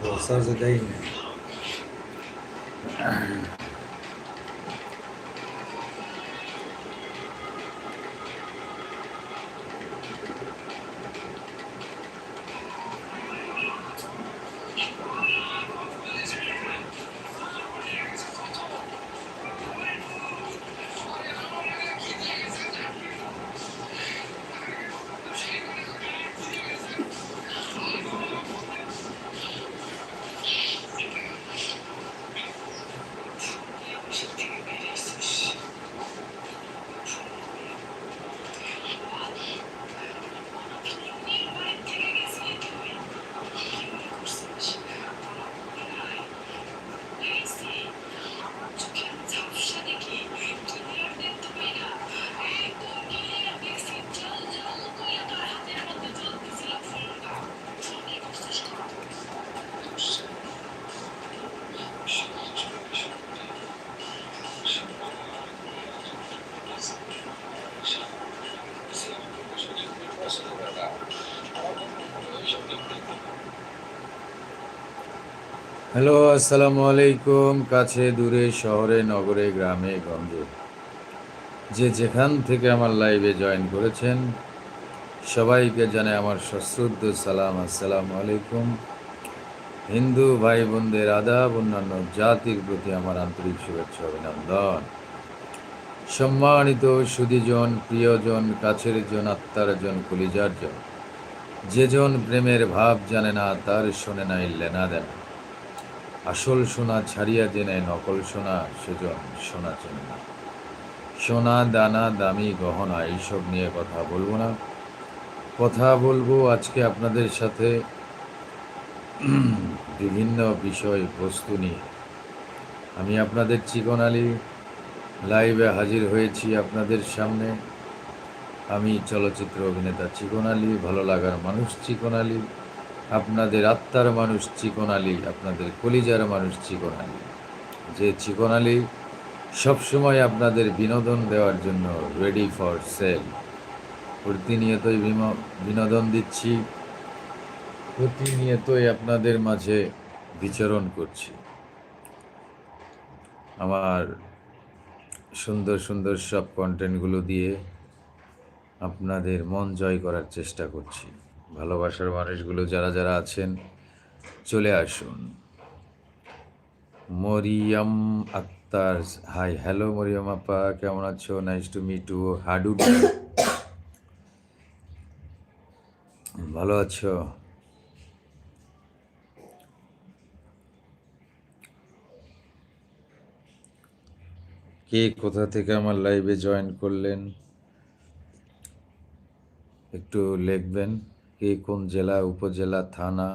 Sir, the day. Hello, আসসালামু আলাইকুম। কাছে, দূরে, শহরে, নগরে, গ্রামে, গঞ্জে। যে যেখান থেকে আমার লাইভে জয়েন করেছেন, সবাইকে জানে আমার সশ্রদ্ধ সালাম। আসসালামু আলাইকুম। হিন্দু ভাই বোনদের আদাব, অন্যান্য জাতির প্রতি আমার আন্তরিক শুভেচ্ছা, অভিনন্দন। সম্মানিত সুদীজন প্রিয়জন, কাছের জন, আত্মার জন, কলিজার জন যেজন প্রেমের ভাব জানে না, তার শোনে নাই, লেনা দেনা। আসল সোনা ছাড়িয়া যে নেয়, নকল সোনা সেজন সোনা চেনে না। সোনা, দানা, দামি, গহনা, এইসব নিয়ে কথা বলব না। কথা বলব আজকে আপনাদের সাথে বিভিন্ন বিষয়, বস্তু নিয়ে। আমি আপনাদের চিকন আলী লাইভে হাজির হয়েছি আপনাদের সামনে। আমি চলচ্চিত্র অভিনেতা চিকন আলী, ভালো লাগার মানুষ চিকন আলী। আপনাদের আত্মার মানুষ চিকন আলী আপনাদের কলিজার মানুষ চিকন আলী যে চিকন আলী সবসময় আপনাদের বিনোদন দেওয়ার জন্য রেডি ফর সেল প্রতিনিয়তই বিনোদন দিচ্ছি, প্রতিনিয়তই আপনাদের মাঝে বিচরণ করছি। আমার সুন্দর সুন্দর সব কন্টেন্টগুলো দিয়ে আপনাদের মন জয় করার চেষ্টা করছি। ভালোবাসার মানুষগুলো যারা যারা আছেন, চলে আসুন। মরিয়ম আক্তার, হাই, হ্যালো মরিয়ম আপা, কেমন আছো? Nice to meet to how do ভালো আছো? কে কোথা থেকে আমার লাইভে জয়েন করলেন? একটু লিখবেন। কে কোন জেলা উপজেলা থানা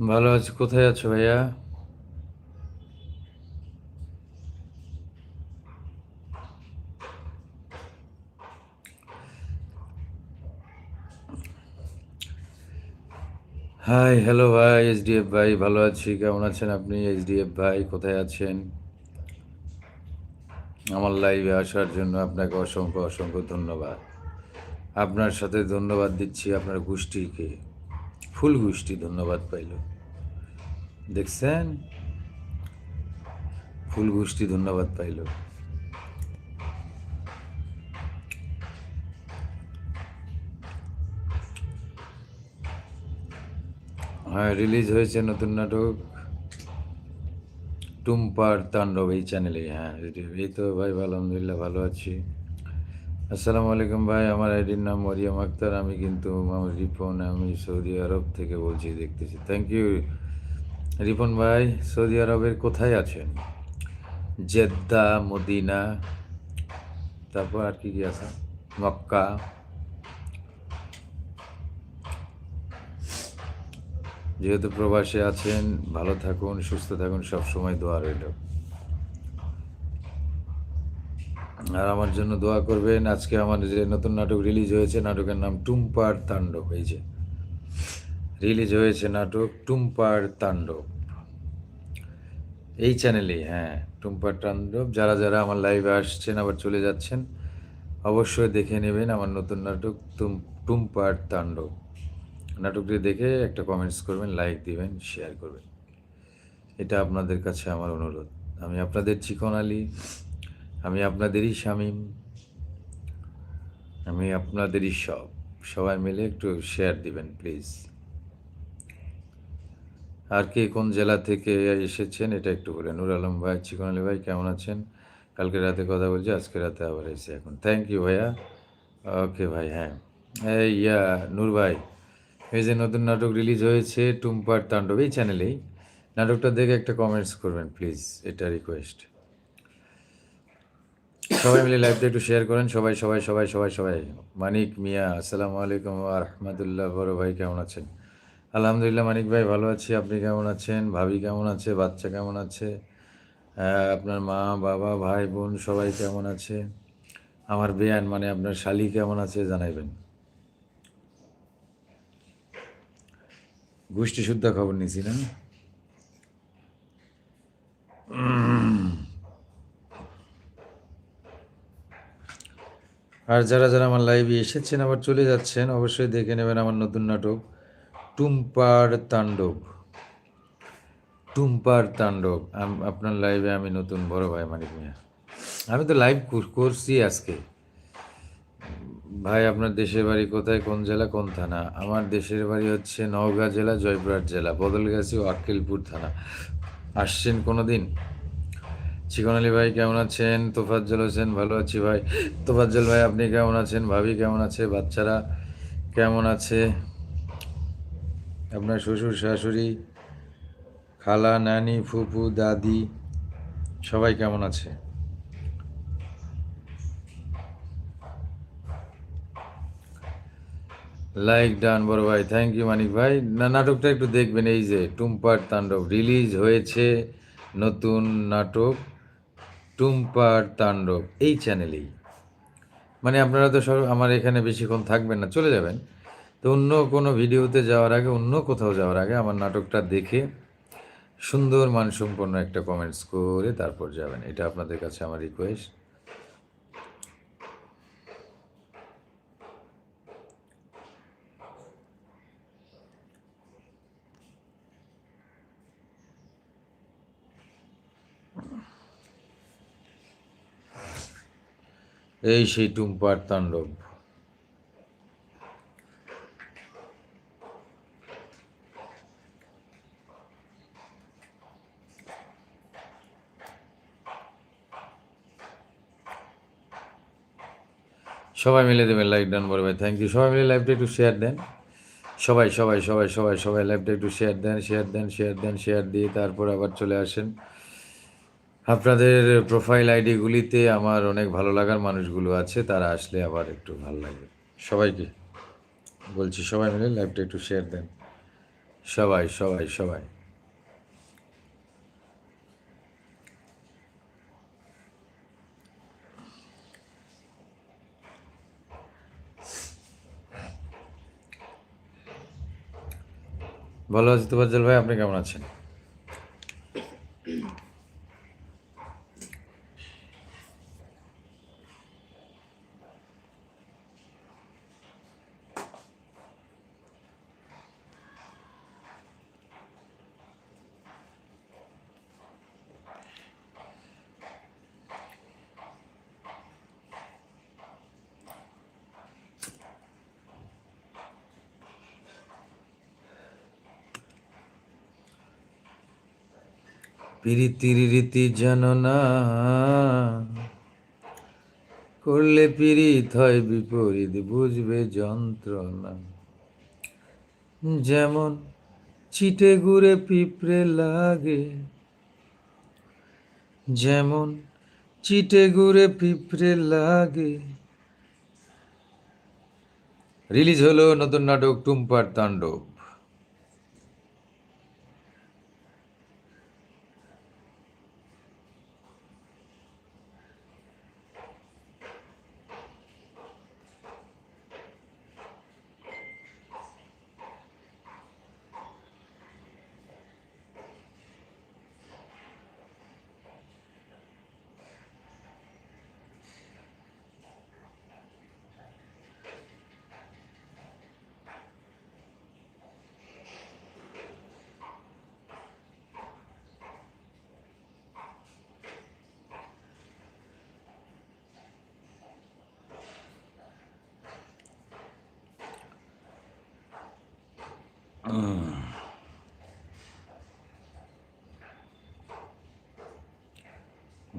ভালো আছি, কোথায় আছো ভাইয়া? হাই হ্যালো ভাই এসডিএফ ভাই, ভালো আছি, কেমন আছেন আপনি? এসডিএফ ভাই, কোথায় আছেন? আমার লাইভে আসার জন্য আপনাকে অসংখ্য অসংখ্য ধন্যবাদ। আপনার সাথে ধন্যবাদ দিচ্ছি আপনার গোষ্ঠীকে। ফুল গোষ্ঠী, ধন্যবাদ পাইল। দেখছেন? ফুল গোষ্ঠী, ধন্যবাদ পাইল। হ্যাঁ রিলিজ হয়েছে নতুন নাটক। টুম্পার তাণ্ডব এই চ্যানেলে হ্যাঁ এই তো, ভাই, ভালো, আলহামদুলিল্লাহ, ভালো আছি। আসসালামু আলাইকুম ভাই, আমার আইডির নাম মরিয়াম আক্তার। আমি কিন্তু আমার রিপন, আমি সৌদি আরব থেকে বলছি, দেখতেছি। থ্যাংক ইউ রিপন ভাই। সৌদি আরবের কোথায় আছেন? জেদ্দা, মদিনা, তারপর আর কি কি আছে? মক্কা। যেহেতু প্রবাসে আছেন, ভালো থাকুন, সুস্থ থাকুন, সবসময় দোয়া রইল। আর আমার জন্য দোয়া করবেন, আজকে আমার যে নতুন নাটক রিলিজ হয়েছে, নাটকের নাম টুম্পার তাণ্ডব যে। রিলিজ হয়েছে নাটক টুম্পার তাণ্ডব। এই চ্যানেলেই হ্যাঁ টুম্পার তাণ্ডব। যারা যারা আমার লাইভে আসছেন, আবার চলে যাচ্ছেন, অবশ্যই দেখে নেবেন আমার নতুন নাটক টুম্পার তাণ্ডব। নাটকটি দেখে একটা কমেন্টস করবেন লাইক দিবেন শেয়ার করবেন। এটা আপনাদের কাছে আমার অনুরোধ। আমি আপনাদের চিকন আলী আমি আপনাদেরই শামিম। আমি আপনাদেরই সব। সবাই মিলে একটু শেয়ার দিবেন প্লিজ আর কে কোন জেলা থেকে এসেছেন, এটা একটু বলে। নুর আলম ভাই চিকন আলী ভাই, কেমন আছেন? কালকে রাতে কথা বলছি, আজকে রাতে আবার এসে এখন। থ্যাংক ইউ ভাইয়া। ওকে ভাই হ্যাঁ। ইয়া, নূর ভাই, এই যে নতুন নাটক রিলিজ হয়েছে, টুম্পার তাণ্ডব, এই চ্যানেলেই নাটকটা দেখে একটা কমেন্টস করবেন প্লিজ এটা রিকোয়েস্ট সবাই মিলে লাইভটা একটু শেয়ার করেন। সবাই সবাই সবাই সবাই সবাই। মানিক, মিয়া, আসসালামু আলাইকুম রহমতুল্লাহ। বড় ভাই কেমন আছেন? আলহামদুলিল্লাহ, মানিক ভাই ভালো আছি। আপনি কেমন আছেন? ভাবি কেমন আছে? বাচ্চা কেমন আছে? আপনার মা, বাবা, ভাই, বোন সবাই কেমন আছে? আমার বেয়ান মানে আপনার শালি কেমন আছে জানাইবেন। গোষ্ঠী শুদ্ধ খবর নিছি না আর যারা যারা আমার লাইভে এসেছেন, আবার চলে যাচ্ছেন, অবশ্যই দেখে নেবেন আমার নতুন নাটক, টুম্পার তাণ্ডব। টুম্পার তাণ্ডব। আপনার লাইভে আমি নতুন বড় ভাই মানিক মিয়া। আমি তো লাইভ করছি আজকে। ভাই, আপনার দেশের বাড়ি কোথায়? কোন জেলা? কোন থানা? আমার দেশের বাড়ি হচ্ছে নওগাঁ জেলা, জয়পুরহাট জেলা। বদলগাছি ও আক্কেলপুর থানা। আসছেন কোনো দিন চিকন আলী ভাই, কেমন আছেন? তোফাজ্জল হোসেন, ভালো আছি ভাই। তোফাজ্জল ভাই, আপনি কেমন আছেন? ভাবি কেমন আছে? বাচ্চারা কেমন আছে? আপনার শ্বশুর, শাশুড়ি, খালা, নানি, ফুপু, দাদি, সবাই কেমন আছে? লাইক ডান, বড় ভাই। থ্যাংক ইউ মানিক ভাই। না, নাটকটা একটু দেখবেন। এই যে টুম্পার তাণ্ডব রিলিজ হয়েছে নতুন নাটক। টুম্পার তাণ্ডব এই চ্যানেলেই। মানে আপনারা তো সব আমার এখানে বেশিক্ষণ থাকবেন না, চলে যাবেন। তো অন্য কোনো ভিডিওতে যাওয়ার আগে, অন্য কোথাও যাওয়ার আগে আমার নাটকটা দেখে সুন্দর, মানসম্পন্ন একটা কমেন্টস করে তারপর যাবেন। এটা আপনাদের কাছে আমার রিকোয়েস্ট এই সেই টুম্পার তাণ্ডব। সবাই মিলে দেবেন লাইক ডান বড় ভাই থ্যাংক ইউ সবাই মিলে লাইভটা একটু শেয়ার দেন। সবাই সবাই সবাই সবাই সবাই লাইভটা একটু শেয়ার দেন শেয়ার দেন শেয়ার দেন শেয়ার দিয়ে তারপর আবার চলে আসেন। আপনাদের প্রোফাইল আইডিগুলিতে আমার অনেক ভালো লাগার মানুষগুলো আছে, তারা আসলে আবার একটু ভালো লাগে। সবাইকে বলছি, সবাই মিলে লাইভটা একটু শেয়ার দেন। সবাই সবাই সবাই। ভালো আছি তোফাজ্জল ভাই, আপনি কেমন আছেন? পিরিতির রীতি জানো না করলে পীড়িত হয় বিপরীত, বুঝবে যন্ত্রণা। যেমন চিটে গুড়ে পিঁপড়ে লাগে, যেমন চিটে গুড়ে পিঁপড়ে লাগে। রিলিজ হলো নতুন নাটক টুম্পার তাণ্ডব।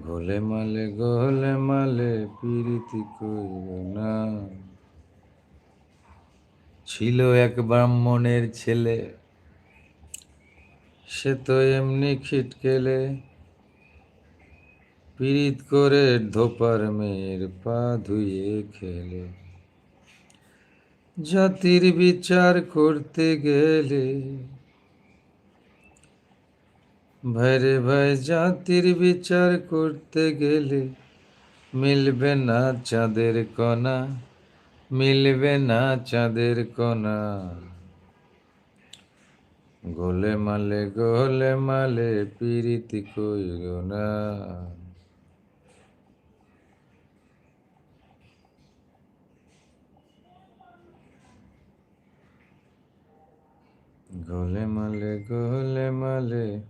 গোলে মালে গোলে মালে পিরিতি কইর না। ছিল এক ব্রাহ্মণের ছেলে, সে তো এমনি খিটকেলে। পিরিত করে ধোপার মেয়ের পা ধুয়ে খেলে। জাতির বিচার করতে গেলে। ভাইরে ভাই, জাতির বিচার করতে গেলে মিলবে না চাঁদের কণা, মিলবে না চাঁদের কণা। গোলে মালে গোলে মালে পিরিতি কইর না। গোলে মালে গোলে মালে।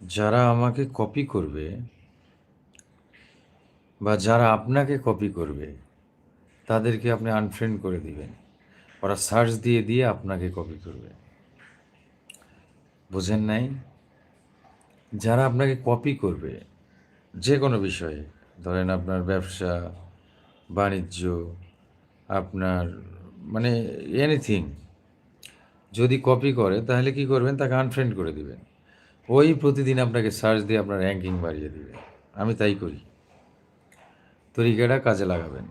যারা আমাকে কপি করবে বা যারা আপনাকে কপি করবে, তাদেরকে আপনি আনফ্রেন্ড করে দিবেন। ওরা সার্চ দিয়ে দিয়ে আপনাকে কপি করবে। বুঝেন নাই? যারা আপনাকে কপি করবে যে কোনো বিষয়ে, ধরেন আপনার ব্যবসা, বাণিজ্য, আপনার মানে এনিথিং যদি কপি করে, তাহলে কি করবেন? তাকে আনফ্রেন্ড করে দিবেন। ওই প্রতিদিন আপনাকে সার্চ দিয়ে আপনার র্যাঙ্কিং বাড়িয়ে দিবে। আমি তাই করি। তরিকাটা কাজে লাগাবেন।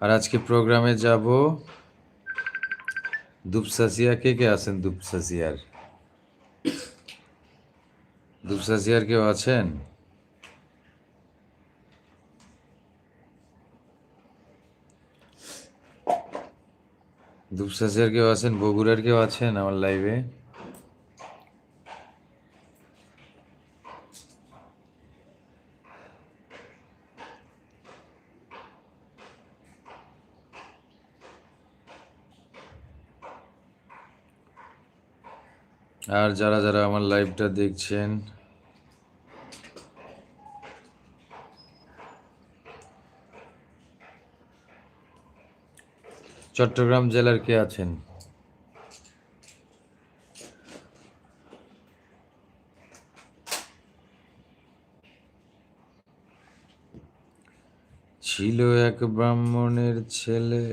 আর আজকে প্রোগ্রামে যাব। দুপসাসিয়া, কে কে আছেন দুপসাসিয়ার? দুপসাসিয়ার কেউ আছেন? দুপসাসিয়ার কেউ আছেন? বগুড়ার কেউ আছেন আমার লাইভে? আর যারা যারা আমার লাইভটা দেখছেন চট্টগ্রাম জেলার কে আছেন? ছিল এক ব্রাহ্মণের ছেলে,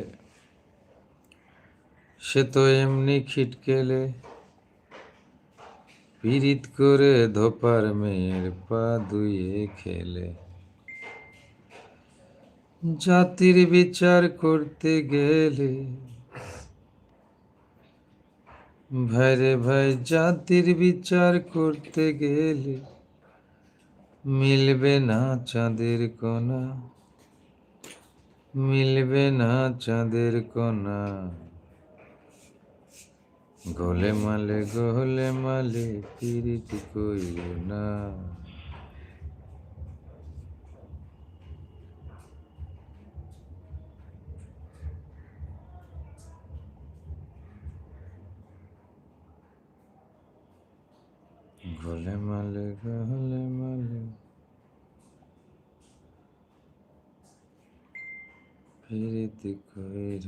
সে তো এমনি খিটকেলে। পিরিত করে ধোপার মেয়ের পা ধুয়ে খেলে। জাতির বিচার করতে গেলে ভাইরে ভাই, জাতির বিচার করতে গেলে মিলবে না চাঁদের কোনা মিলবে না চাঁদের কোনা গোলে মালে গোলে মালে, পিরিতি কইল না। গোলে মালে গোলে মালে পিরিতি কইল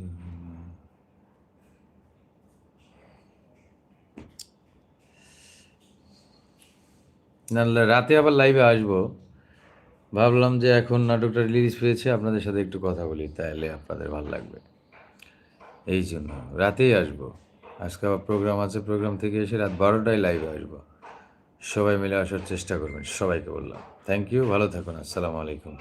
না। না রাতে আবার লাইভে আসব। ভাবলাম যে এখন নাটকটা রিলিজ পেয়েছে, আপনাদের সাথে একটু কথা বলি, তাহলে আপনাদের ভালো লাগবে। এই জন্য, রাতেই আসব। আজকে আবার প্রোগ্রাম আছে প্রোগ্রাম থেকে এসে রাত বারোটায় লাইভে আসব। সবাই মিলে আসার চেষ্টা করবেন সবাইকে বললাম। থ্যাংক ইউ ভালো থাকুন আসসালামু আলাইকুম।